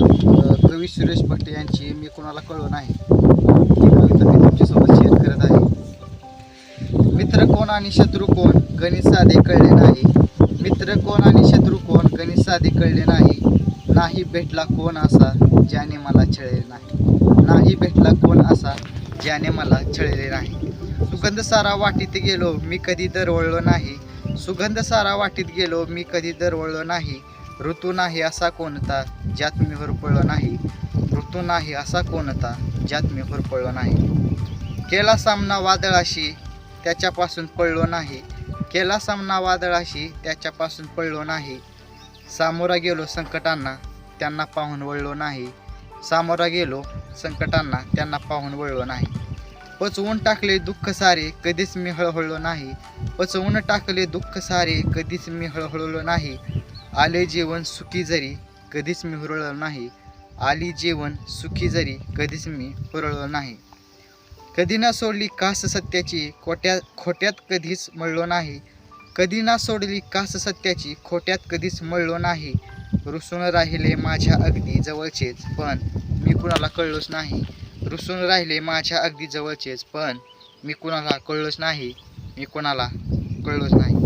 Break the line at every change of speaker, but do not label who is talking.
नमस्कार कवी सुरेश भट्ट यांची मी कोणाला कळव नाही. ही कविता मी तुमच्यासोबत शेअर करत आहे. मित्र कोण आणि शत्रू कोण? गणित साधे कळले नाही. मित्र कोण आणि शत्रू कोण? गणित साधे कळले नाही. नाही भेटला कोण असा ज्याने मला छळले नाही. नाही भेटला कोण असा ज्याने मला छळले नाही. सुगंध सारा वाटीत गेलो मी कधी दरवळलो नाही. सुगंध सारा वाटीत गेलो मी कधी दरवळलो नाही. ऋतू नाही असा कोणता ज्यात मी होरपळलो नाही. ऋतू नाही असा कोणता ज्यात मी होरपळलो नाही. केला सामना वादळाशी त्याच्यापासून पळलो नाही. केला सामना वादळाशी त्याच्यापासून पळलो नाही. सामोरा गेलो संकटांना त्यांना पाहून वळलो नाही. सामोरा गेलो संकटांना त्यांना पाहून वळलो नाही. पचवून टाकले दुःख सारे कधीच मी हळहळलो नाही. पचवून टाकले दुःख सारे कधीच मी हळहळलो नाही. आले जेवण सुखी जरी कधीच मी हुरळलं नाही. आली जेवण सुखी जरी कधीच मी हुरळलो नाही. कधी ना सोडली कास सत्याची खोट्या खोट्यात कधीच मळलो नाही. कधी ना सोडली कास सत्याची खोट्यात कधीच मळलो नाही. रुसून राहिले माझ्या अगदी जवळचेच पण मी कुणाला कळलोच नाही. रुसून राहिले माझ्या अगदी जवळचेच पण मी कुणाला कळलोच नाही. मी कुणाला कळलोच नाही.